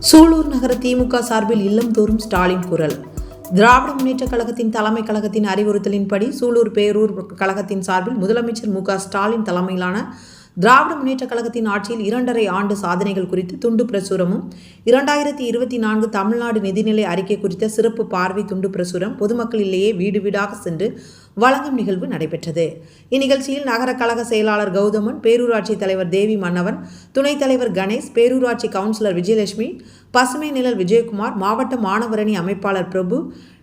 சூலூர் நகர திமுக சார்பில் இல்லம் தோறும் ஸ்டாலின் குரல். திராவிட முன்னேற்றக் கழகத்தின் தலைமை கழகத்தின் அறிவுறுத்தலின்படி சூலூர் பேரூர் கழகத்தின் சார்பில் முதலமைச்சர் மு க ஸ்டாலின் தலைமையிலான திராவிட முன்னேற்றக் கழகத்தின் ஆட்சியில் இரண்டரை ஆண்டு சாதனைகள் குறித்து துண்டு பிரசுரமும் இரண்டாயிரத்தி இருபத்தி நான்கு தமிழ்நாடு நிதிநிலை அறிக்கை குறித்த சிறப்பு பார்வை துண்டு பிரசுரம் பொதுமக்களிலேயே வீடு வீடாக சென்று வழங்கும் நிகழ்வு நடைபெற்றது. இந்நிகழ்ச்சியில் நகர கழக செயலாளர் கௌதமன் பேரூராட்சி தலைவர் தேவி மன்னவன் துணைத் தலைவர் கணேஷ் பேரூராட்சி கவுன்சிலர் விஜயலட்சுமி பசுமை நிழல் விஜயகுமார் மாவட்ட மாணவரணி அமைப்பாளர் பிரபு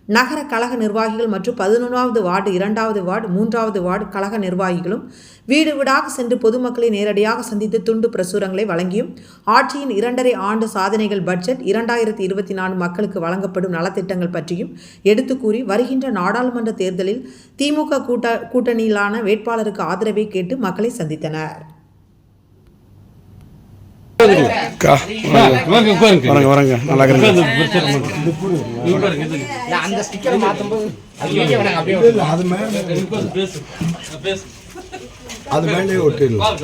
நகர கழக நிர்வாகிகள் மற்றும் பதினொன்றாவது வார்டு இரண்டாவது வார்டு மூன்றாவது வார்டு கழக நிர்வாகிகளும் வீடு வீடாக சென்று பொதுமக்களை நேரடியாக சந்தித்து துண்டு பிரசுரங்களை வழங்கியும் ஆட்சியின் இரண்டரை ஆண்டு சாதனைகள் பட்ஜெட் இரண்டாயிரத்தி இருபத்தி நான்கு மக்களுக்கு வழங்கப்படும் நலத்திட்டங்கள் பற்றியும் எடுத்து கூறி வருகின்ற நாடாளுமன்ற தேர்தலில் திமுக கூட்ட கூட்டணியிலான வேட்பாளருக்கு ஆதரவை கேட்டு மக்களை சந்தித்தனர். வரங்க வரங்க நல்லா இருக்கிறீங்க இல்ல, அந்த ஸ்டிக்கரை மாத்தும்போது அது மேலே ஒட்டிடலாம்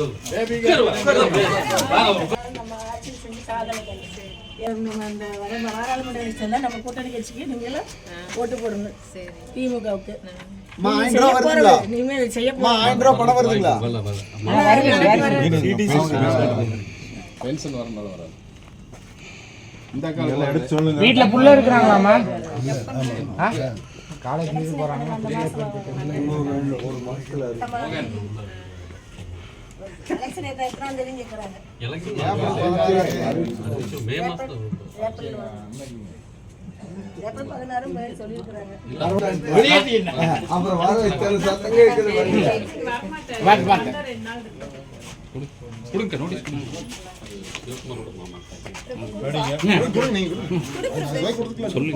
நம்ம அந்த வர நாடாளுமன்ற எலெக்ஷன்ல கூட்டணி கட்சிக்கு நீங்களும் ஓட்டு திமுகவுக்கு வருதுங்களா? இனிமேல் செய்ய அம்மா ஆயிரம் ரூபா பணம் வருதுங்களா வீட்டுல புள்ள இருக்கிறாங்களாமா காலேஜ் லீவு போறாங்க. எலெக்ஷன் எத்தனாம் தேதி கேட்கறாங்க மே மாசம் ஏப்ரல் ஏப்ரல் பதினாறு மேல் சொல்லியிருக்கிறாங்க. அப்புறம் வர வைத்தால சத்தம் கேட்குது வரீங்க. பாத்து பாத்து கொடுங்க நோட்டீஸ் கொடுங்க.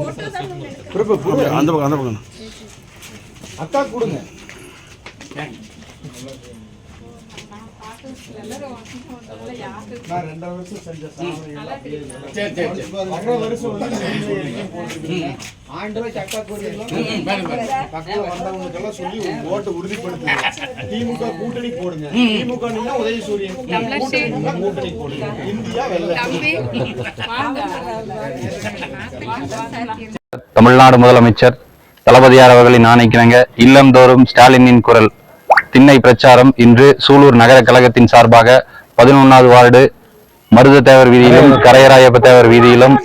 அந்த பக்கம் அந்த பக்கம். அக்கா கொடுங்க. நான் வருஷம் செஞ்ச சாதனை வருஷம் பக்கம் வந்தவங்களுக்கெல்லாம் சொல்லி உங்க ஓட்டை உறுதிப்படுத்துங்க திமுக கூட்டணி போடுங்க திமுக கூட்டணி போடுங்க இந்தியா வெள்ள தமிழ்நாடு முதலமைச்சர் தளபதியார் அவர்களின் ஆணைக்கிறாங்க இல்லந்தோறும் ஸ்டாலினின் குரல். திண்ணை பிரச்சாரம் இன்று சூலூர் நகர கழகத்தின் சார்பாக பதினொன்றாவது வார்டு மருத தேவர் வீதியிலும் கரையராயப்ப தேவர் வீதியிலும்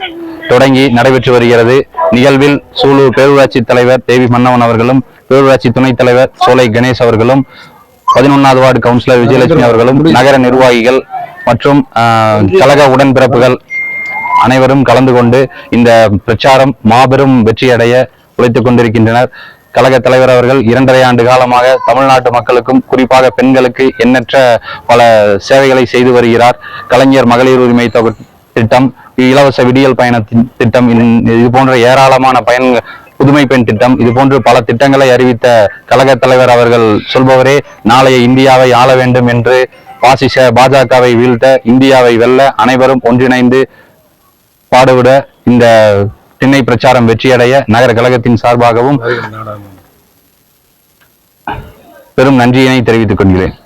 தொடங்கி நடைபெற்று வருகிறது. நிகழ்வில் சூலூர் பேரூராட்சி தலைவர் தேவி மன்னவன் அவர்களும் பேரூராட்சி துணைத் தலைவர் சோலை கணேஷ் அவர்களும் பதினொன்றாவது வார்டு கவுன்சிலர் விஜயலட்சுமி அவர்களும் நகர நிர்வாகிகள் மற்றும் ஆஹ், கழக உடன்பிறப்புகள் அனைவரும் கலந்து கொண்டு இந்த பிரச்சாரம் மாபெரும் வெற்றியடைய உழைத்துக் கொண்டிருக்கின்றனர். கழக தலைவர் அவர்கள் இரண்டரை ஆண்டு காலமாக தமிழ்நாட்டு மக்களுக்கும் குறிப்பாக பெண்களுக்கு எண்ணற்ற பல சேவைகளை செய்து வருகிறார். கலைஞர் மகளிர் உரிமை தொகை திட்டம் இலவச விடியல் பயணத்தின் திட்டம் இது போன்ற ஏராளமான பயன் புதுமை பெண் திட்டம் இது போன்று பல திட்டங்களை அறிவித்த கழக தலைவர் அவர்கள் சொல்பவரே நாளைய இந்தியாவை ஆள வேண்டும் என்று பாசிச பாஜகவை வீழ்த்த இந்தியாவை வெல்ல அனைவரும் ஒன்றிணைந்து பாடுவிட இந்த திண்ணை பிரச்சாரம் வெற்றியடைய நகர கழகத்தின் சார்பாகவும் பெரும் நன்றியினை தெரிவித்துக் கொள்கிறேன்.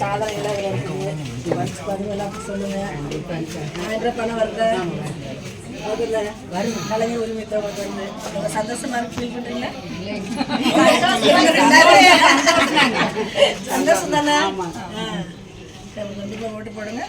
சாதனை எல்லாம் இதுல சொல்லுங்க. ஆயிரம் பணம் வருது. அதுல வரும். கலைஞர் உரிமை தொகை வருது நீங்க சந்தோஷமா இருக்கு ஃபீல் பண்றீங்களா? சந்தோஷம் தானே? ஓட்டு போடுங்க.